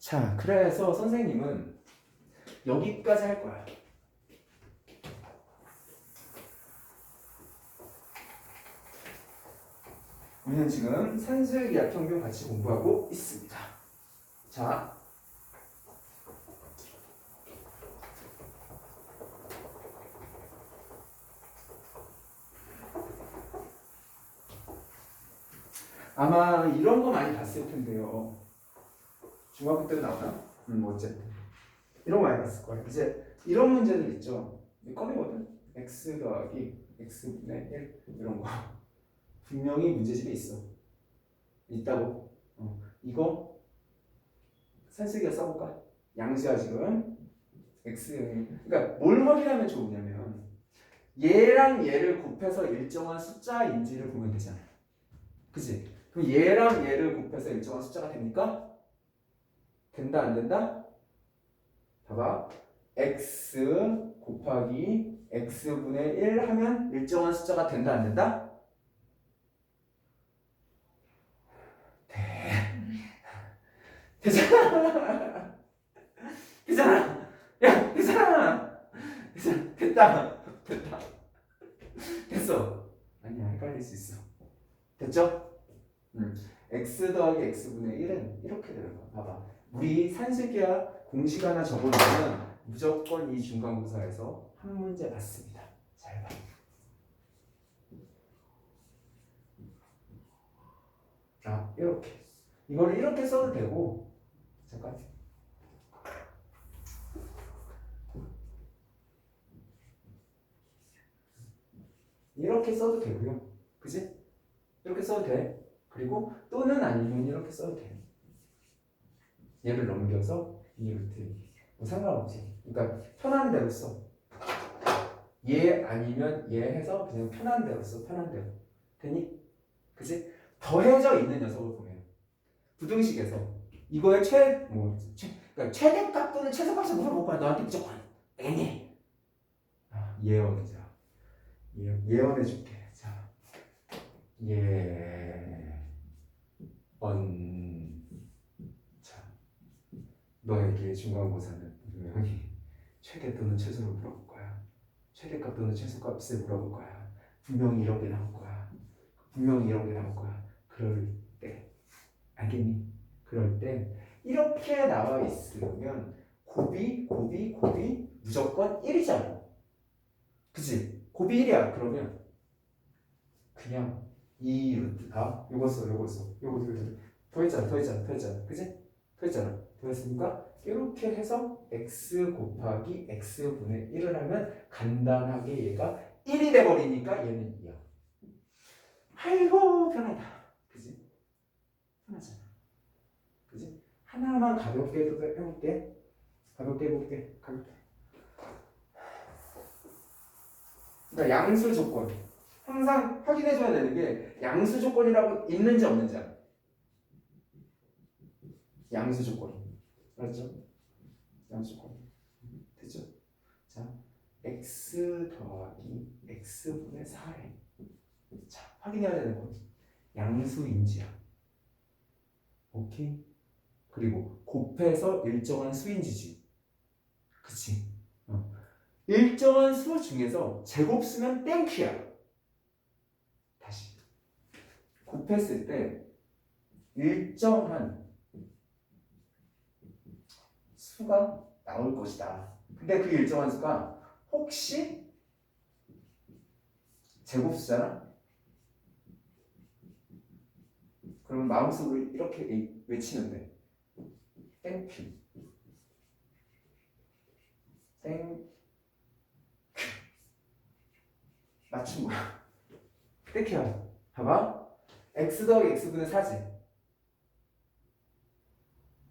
자, 그래서 선생님은 여기까지 할 거야. 우리는 지금 산술기압 평균 같이 공부하고 있습니다. 자, 아마 이런 거 많이 봤을 텐데요. 중학교 때도 나오나? 음, 뭐 어쨌든 이런 거 많이 봤을 거예요. 이제 이런 문제들 있죠. 이 껌이거든. x 더하기 x분의 1 이런 거 분명히 문제집에 있어. 있다고. 어. 이거 산쓰기가 써볼까? 양수야 지금 x 그러니까 뭘 확인하면 좋으냐면 얘랑 얘를 곱해서 일정한 숫자인지를 보면 되잖아. 그지? 그럼 얘랑 얘를 곱해서 일정한 숫자가 됩니까? 된다 안 된다? 봐봐 x 곱하기 x분의 1 하면 일정한 숫자가 된다 안 된다? 돼 되잖아 되잖아 야 되잖아 됐다 됐다 됐어 아니야 헷갈릴 수 있어 됐죠? 음. x 더하기 x분의 1은 이렇게 거야. 봐봐. 우리 산술기야 공식 하나 적어놓으면 무조건 이 중간고사에서 한 문제 받습니다. 잘 봐. 자, 이렇게. 이거를 이렇게 써도 되고, 잠깐. 이렇게 써도 되고요. 그지? 이렇게 써도 돼. 그리고 또는 아니면 이렇게 써도 돼. 얘를 넘겨서 이 루트 뭐 상관없지. 그러니까 편한 대로 써. 얘 아니면 얘 해서 그냥 편한 대로 써. 편한 대로. 되니? 그지? 더해져 있는 녀석을 보면 부등식에서 이거의 최 뭐 최, 그러니까 최대값 또는 최소값을 물어볼 거야. 너한테 무조건. 알겠니? 아, 예언이자. 예, 예언해 줄게. 자. 예. 언. 자. 너에게 중간고사는 분명히 최대 또는 최소를 물어볼 거야. 최대값 또는 최소값을 물어볼 거야. 분명히 이런 게 나올 거야. 분명히 이런 게 나올 거야. 그럴 때. 알겠니? 그럴 때 이렇게 나와 있으면 곱이 곱이 곱이 무조건 1이잖아. 그치? 곱이 1이야. 그러면 그냥 이 루트가 요거 써 요거 써 요거 요거 더했잖아 더했잖아 더했잖아 그지? 더했잖아. 더했으니까 이렇게 해서 x 곱하기 x분의 1을 하면 간단하게 얘가 1이 돼버리니까 얘는 2야. 아이고 편하다. 그지? 편하잖아. 그지? 하나만 가볍게 해볼게. 가볍게 해볼게. 가볍게. 그러니까 양수 조건. 항상 확인해줘야 되는 게 양수 조건이라고 있는지 없는지 알아. 양수 조건. 알았죠? 양수 조건. 됐죠? 자, x 더하기 x분의 4에 자, 확인해야 되는 건 양수인지야. 오케이? 그리고 곱해서 일정한 수인지지. 그치? 어. 일정한 수 중에서 제곱 쓰면 땡큐야. 다시 곱했을 때 일정한 수가 나올 것이다. 근데 그 일정한 수가 혹시 제곱수잖아? 그러면 마음속으로 이렇게 외치면 돼. 땡큐. 땡 맞춘 거야. 땡큐야. 봐봐. x 더하기 x분의 4지.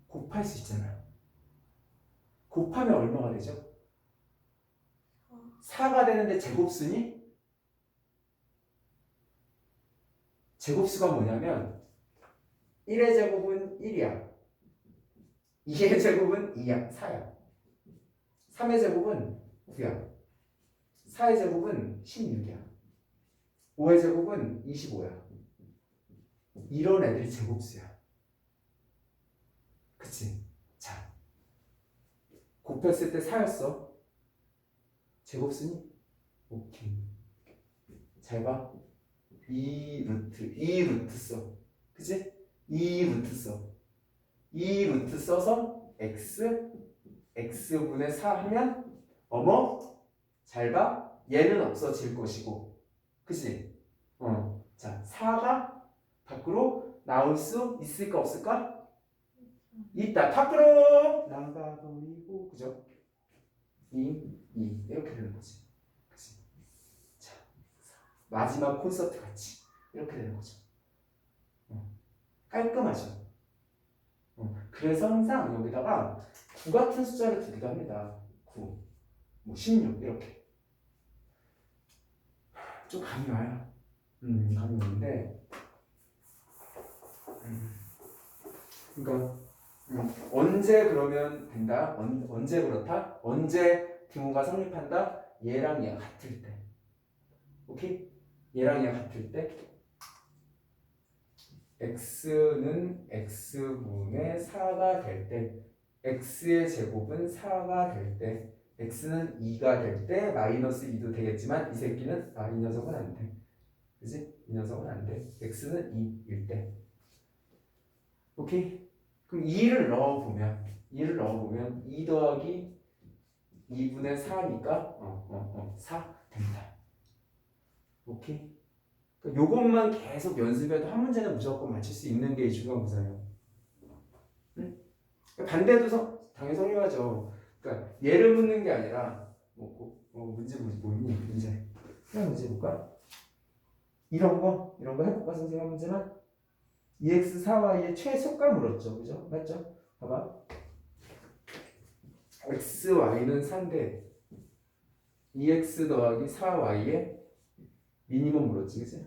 곱할 수 있잖아요. 곱하면 얼마가 되죠? 4가 되는데 제곱수니? 제곱수가 뭐냐면 1의 제곱은 1이야. 2의 제곱은 2야. 4야. 3의 제곱은 9야. 4의 제곱은 16이야. 5의 제곱은 25야. 이런 애들이 제곱수야. 그치? 곱했을 때 4였어. 제곱 쓰니? 오케이. 잘 봐. 2 루트, 2 루트 써. 그치? 2 루트 써. 2 루트 써서 x, x분의 4 하면 어머? 잘 봐. 얘는 없어질 것이고. 그치? 어. 자, 4가 밖으로 나올 수 있을까 없을까? 있다. 밖으로 나가버리고 그죠? 2, 2 이렇게 되는 거지. 그치? 자, 마지막 콘서트 같이 이렇게 되는 거죠. 어. 깔끔하죠. 어. 그래서 항상 여기다가 9 같은 숫자를 두기도 합니다. 9, 뭐16 이렇게. 좀 감이 와요. 음, 감이 오는데, 음, 그러니까 음, 언제 그러면 된다? 언, 언제 그렇다? 언제 등호가 성립한다? 얘랑 얘가 같을 때. 오케이? 얘랑 얘가 같을 때 x는 x분의 4가 될 때 x의 제곱은 4가 될 때 x는 2가 될 때 마이너스 2도 되겠지만 이 새끼는 아 이 녀석은 안 돼. 그지? 이 녀석은 안 돼. x는 2일 때. 오케이? 그럼 2를 넣어보면 2를 넣어보면 2 더하기 2분의 4니까 어, 어, 어, 4 된다. 오케이? 그러니까 요것만 계속 연습해도 한 문제는 무조건 맞출 수 있는 게 거잖아요. 응? 그러니까 반대도 성, 당연히 성립하죠. 그러니까 얘를 묻는 게 아니라 뭐, 뭐, 뭐 문제 뭐, 뭐 있니? 문제. 그냥 문제 볼까? 이런 거 이런 거 해볼까 선생님 한 문제만? EX 4Y의 최소가 물었죠, 그죠? 맞죠? 봐봐. X, Y는 3대 EX 더하기 4Y의 미니멈 물었지, 그지?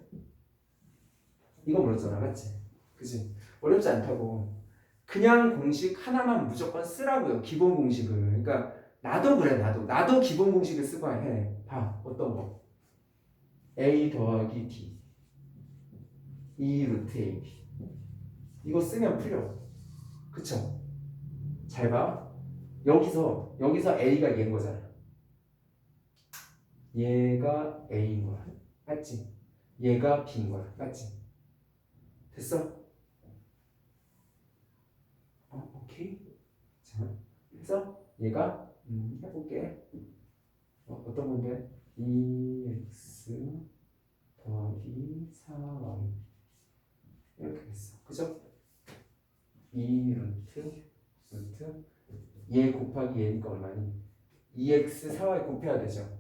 이거 물었잖아, 맞지? 그지? 어렵지 않다고. 그냥 공식 하나만 무조건 쓰라고요, 기본 공식을. 그러니까 나도 그래, 나도. 나도 기본 공식을 쓰고 해. 봐, 어떤 거? A 더하기 D. 2 루트 AB. 이거 쓰면 풀려. 그쵸? 잘 봐. 여기서, 여기서 A가 얘인 거잖아. 얘가 A인 거야. 맞지? 얘가 B인 거야. 맞지? 됐어? 어, 오케이. 자, 그래서 얘가, 음, 해볼게. 어, 어떤 건데? 2x 더하기 4y. 이렇게 됐어. 그죠? 2 루트 루트 얘 곱하기 얘니까 얼마니? 2x 4y 곱해야 되죠.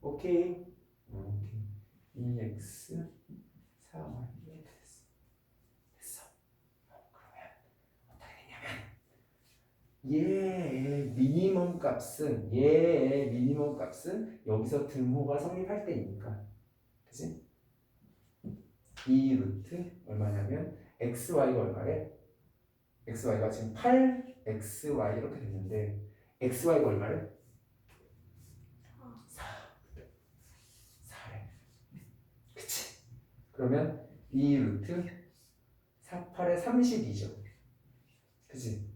오케이. 어, 오케이. 2x 4y 이렇게 됐어. 됐어. 어, 그러면 어떻게 되냐면 얘의 미니멈 값은 얘의 미니멈 값은 여기서 등호가 성립할 때니까. 그지? 2 루트 얼마냐면 xy가 얼마래? xy가 지금 8xy 이렇게 됐는데 xy가 얼마래? 4 4래 그치? 그러면 2 루트 4, 8에 32죠 그치?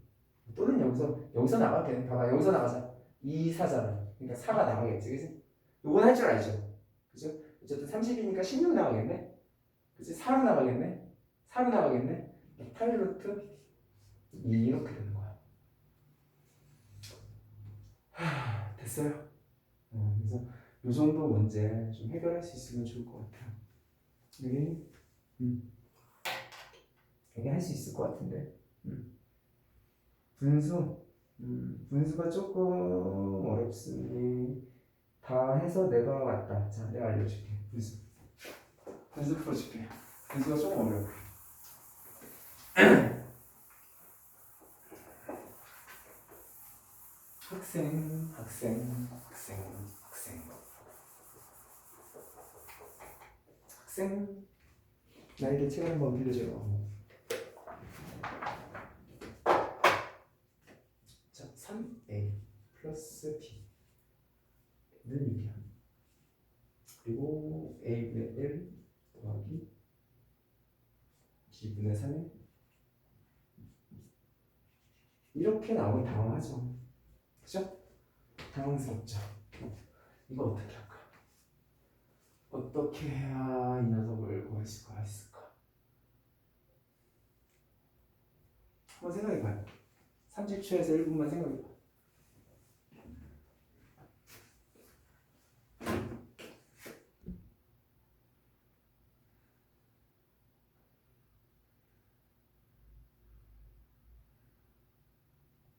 또는 여기서 여기서 나가도 돼 봐봐 여기서 나가자 2, 4잖아 그러니까 4가 나가겠지 그치? 요건 할 줄 알죠? 그죠? 어쨌든 30이니까 16 나가겠네 그치? 4로 나가겠네 4로 나가겠네? 8 루트 2 이렇게 되는 거야. 하, 됐어요? 어, 그래서 요 정도 문제 좀 해결할 수 있으면 좋을 것 같아요. 여기? 음. 여기 할수 있을 것 같은데? 음. 분수. 음, 분수가 조금 어렵으니 다 해서 내가 왔다. 자 내가 알려줄게. 분수. 분수 풀어줄게. 분수가 조금 어려워 학생, 학생, 학생, 학생. 학생, 나에게 책 한번 빌려줘요. 자, 3a 플러스 b는 6이야. 그리고 a분의 1 더하기 b분의 3에 이렇게 나오면 당황하죠. 그죠? 당황스럽죠? 이거 어떻게 할까? 어떻게 해야 이 녀석을 구할 수가 있을까? 한번 생각해봐요. 30초에서 1분만 생각해봐.